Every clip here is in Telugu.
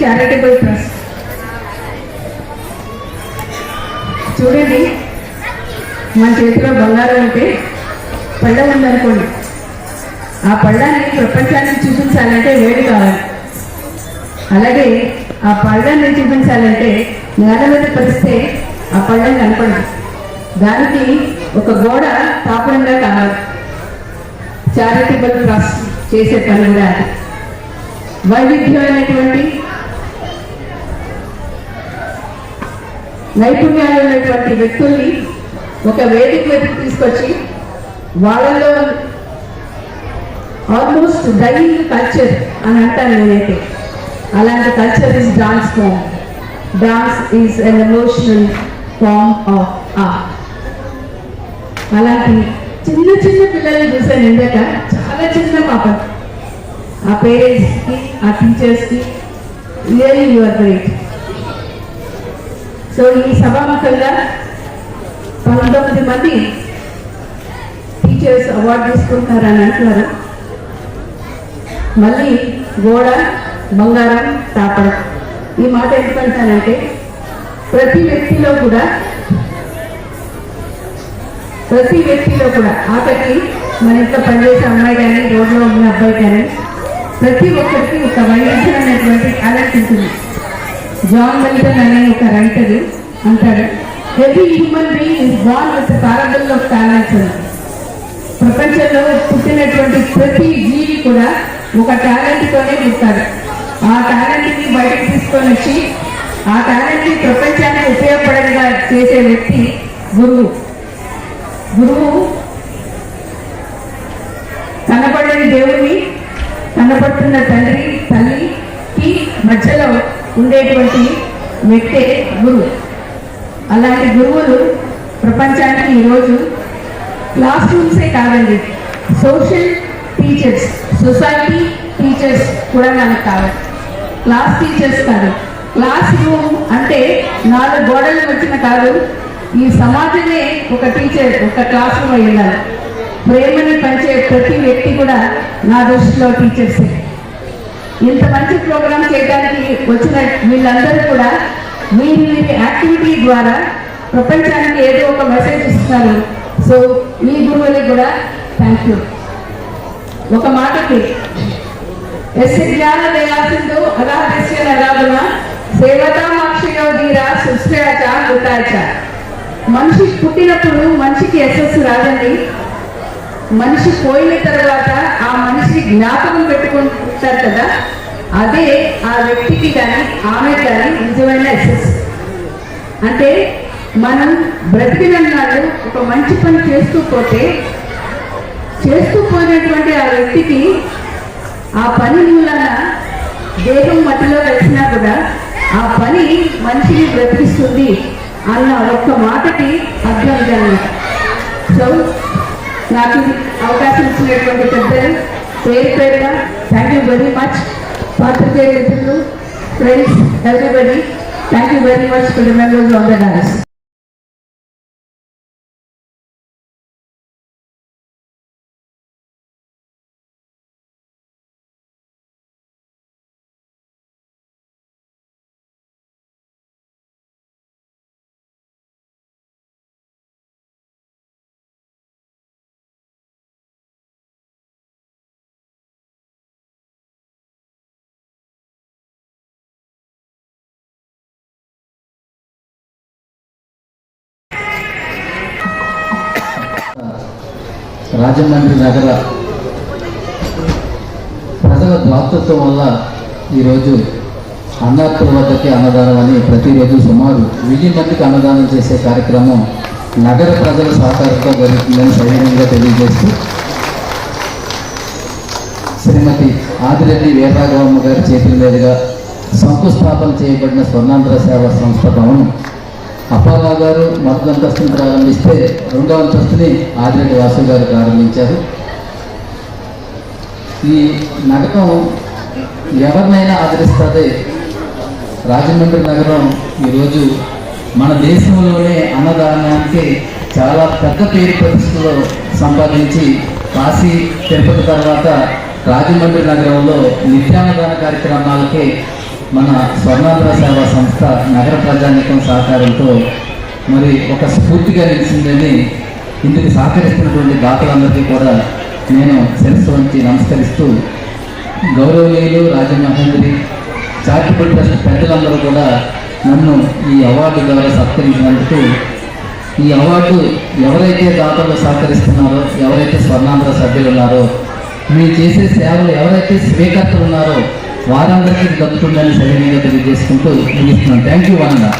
చారిటబుల్ ట్రస్ట్ చూడండి మన చేతిలో బంగారం అంటే పళ్ళ ఉందనుకోండి. ఆ పళ్ళాన్ని ప్రపంచానికి చూపించాలంటే వేడి కావాలి. అలాగే ఆ పళ్ళాన్ని చూపించాలంటే నేల మీద పరిస్తే ఆ పళ్ళం కనపడదు. దానికి ఒక గోడ తాపడంగా కావాలి. చారిటబుల్ ట్రస్ట్ చేసే పని కూడా వైవిధ్యమైనటువంటి నైపుణ్యాలు ఉన్నటువంటి వ్యక్తుల్ని ఒక వేదిక వైపు తీసుకొచ్చి వాళ్ళలో ఆల్మోస్ట్ డైయింగ్ కల్చర్ అని అంటాను నేనైతే. అలాంటి culture is dance form dance is an emotional form of art అలాంటి చిన్న చిన్న పిల్లల్ని చూసాను ఇందాక. చాలా చిన్న పాప. ఆ పేరెంట్స్కి ఆ టీచర్స్కి రియల్లీ యువర్ గ్రేట్ సో ఈ సభాముఖంగా పంతొమ్మిది మంది టీచర్స్ అవార్డు తీసుకుంటున్నారని అంటున్నారు? మళ్ళీ గోడ బంగారం తాపడం. ఈ మాట ఎందుకంటానంటే ప్రతి వ్యక్తిలో కూడా ప్రతి వ్యక్తిలో కూడా ఆఖరికి మన ఇంట్లో పనిచేసే అమ్మాయి కానీ రోడ్లో ఉన్న అబ్బాయి కానీ ప్రతి ఒక్కరికి ఒక వైవిధ్యమైనటువంటి టాలెంట్ ఉంటుంది. జాన్ మిల్టన్ అనే ఒక రైటర్ అంటాడు every human being is born with parable of talents ప్రపంచంలో పుట్టినటువంటి ప్రతి జీవి కూడా ఒక టాలెంట్ తోనే ఆ టాలెంట్ని బయటకు తీసుకొని వచ్చి ఆ టాలెంట్ని ప్రపంచానికి ఉపయోగపడేలా చేసే వ్యక్తి గురువు. గురువు కనపడని దేవుని కనపడుతున్న తండ్రి తల్లికి మధ్యలో ఉండేటువంటి వ్యక్తే గురువు. అలాంటి గురువులు ప్రపంచానికి ఈరోజు క్లాస్ రూమ్సే కాదండి. సోషల్ టీచర్స్ సొసైటీ టీచర్స్ కూడా నాకు కావాలి. క్లాస్ టీచర్స్ కాదు. క్లాస్ రూమ్ అంటే నాలుగు గోడల వచ్చిన కాదు ఈ సమాజమే ఒక టీచర్ ఒక క్లాస్ రూమ్ అయ్యాలి ప్రేమని పంచే ప్రతి వ్యక్తి కూడా నా దృష్టిలో టీచర్సే ఇంత మంచి ప్రోగ్రామ్ చేయడానికి వచ్చిన వీళ్ళందరూ కూడా వీరి వీరి యాక్టివిటీ ద్వారా ప్రపంచానికి ఏదో ఒక మెసేజ్ ఇస్తున్నారు. సో మీ గురువులకి కూడా థ్యాంక్ యూ ఒక మాటకి. ఎస్ జ్ఞాన దయాసింధు అగాధస్య నరాధన సేవతా మాక్షయో ధీర సుశ్రేయచ మృతాచ మనిషి పుట్టినప్పుడు మనిషికి ఎస్ఎస్ రాదండి. మనిషి పోయిన తర్వాత ఆ మనిషి జ్ఞాపకం పెట్టుకుంటారు కదా? అదే ఆ వ్యక్తికి కానీ ఆమె కానీ నిజమైన ఎస్ఎస్ అంటే మనం బ్రతికినన్నాళ్ళు ఒక మంచి పని చేస్తూ పోతే చేస్తూ పోయినటువంటి ఆ వ్యక్తికి ఆ పని మూలన దేహం మట్టిలో కలిసినా కూడా ఆ పని మనిషిని బ్రతికిస్తుంది అన్న ఒక్క మాటకి అర్థం ఇదన్నమాట సో నాకు అవకాశం ఇచ్చినటువంటి పెద్దలు పేరు పేరుగా థ్యాంక్ యూ వెరీ మచ్ పాత్రికేయ మిత్రులు friends everybody thank you very much for remembers of the dance Rajahmundry నగర ప్రజల దాతృత్వం వల్ల ఈరోజు అన్నార్థుల వద్దకి అన్నదానం అని ప్రతిరోజు సుమారు వెయ్యి మందికి అన్నదానం చేసే కార్యక్రమం నగర ప్రజల సహకారంతో జరుగుతుందని సైన్యంగా తెలియజేస్తూ శ్రీమతి ఆదిరెడ్డి వీరరాఘవమ్మ గారి చేతుల మీదుగా శంకుస్థాపన చేయబడిన స్వర్ణాంధ్ర సేవా సంస్థ భవనం అప్పారావు గారు మొదటి అంతస్తుని ప్రారంభిస్తే రెండో అంతస్తుని ఆదిరెడ్డి వాసు గారు ప్రారంభించారు. ఈ నగరం ఎవరినైనా ఆదరిస్తుంది? రాజమండ్రి నగరం ఈరోజు మన దేశంలోనే అన్నదానానికి చాలా పెద్ద పేరు ప్రతిష్టలు సంపాదించి కాశీ తిరుపతి తర్వాత రాజమండ్రి నగరంలో నిత్యాన్నదాన కార్యక్రమాలకి మన స్వర్ణాంధ్ర సేవా సంస్థ నగర ప్రజానీకం సహకారంతో మరి ఒక స్ఫూర్తిగా నిలిచిందని ఇందుకు సహకరిస్తున్నటువంటి దాతలందరికీ కూడా నేను శిరస్సు వంచి నమస్కరిస్తూ గౌరవనీయులు రాజమహేంద్రి చారిటబుల్ ట్రస్ట్ పెద్దలందరూ కూడా నన్ను ఈ అవార్డు ద్వారా సత్కరించినందుకు ఈ అవార్డు ఎవరైతే దాతలు సహకరిస్తున్నారో ఎవరైతే స్వర్ణాంధ్ర సభ్యులు ఉన్నారో మీరు చేసే సేవలు ఎవరైతే స్వీకర్తలు ఉన్నారో వారందరికీ దక్కుతుందని సవినీయంగా తెలియజేసుకుంటూ ముగిస్తున్నాను థ్యాంక్ యూ వనంగా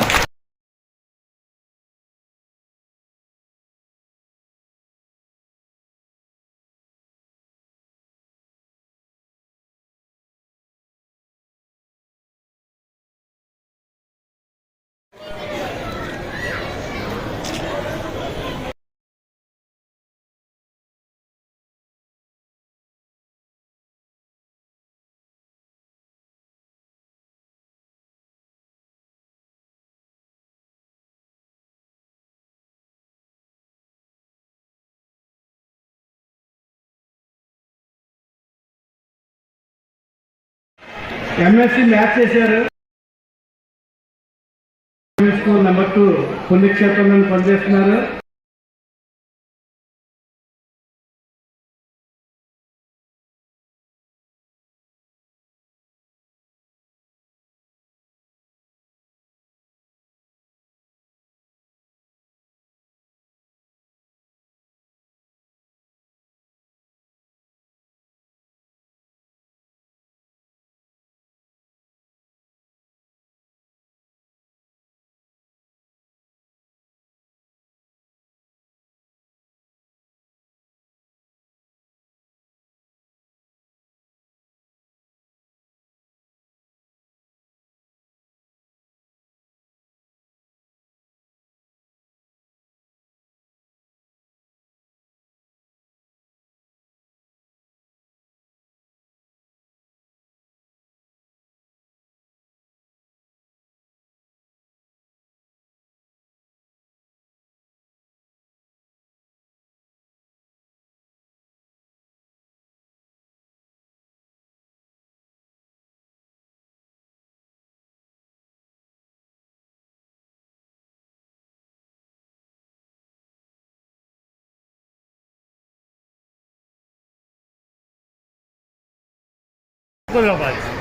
ఎంఎస్సి మ్యాథ్స్ చేశారు. స్కూల్ నెంబర్ టూ పుణ్యక్షేత్రంలో పనిచేస్తున్నారు. Muito bem.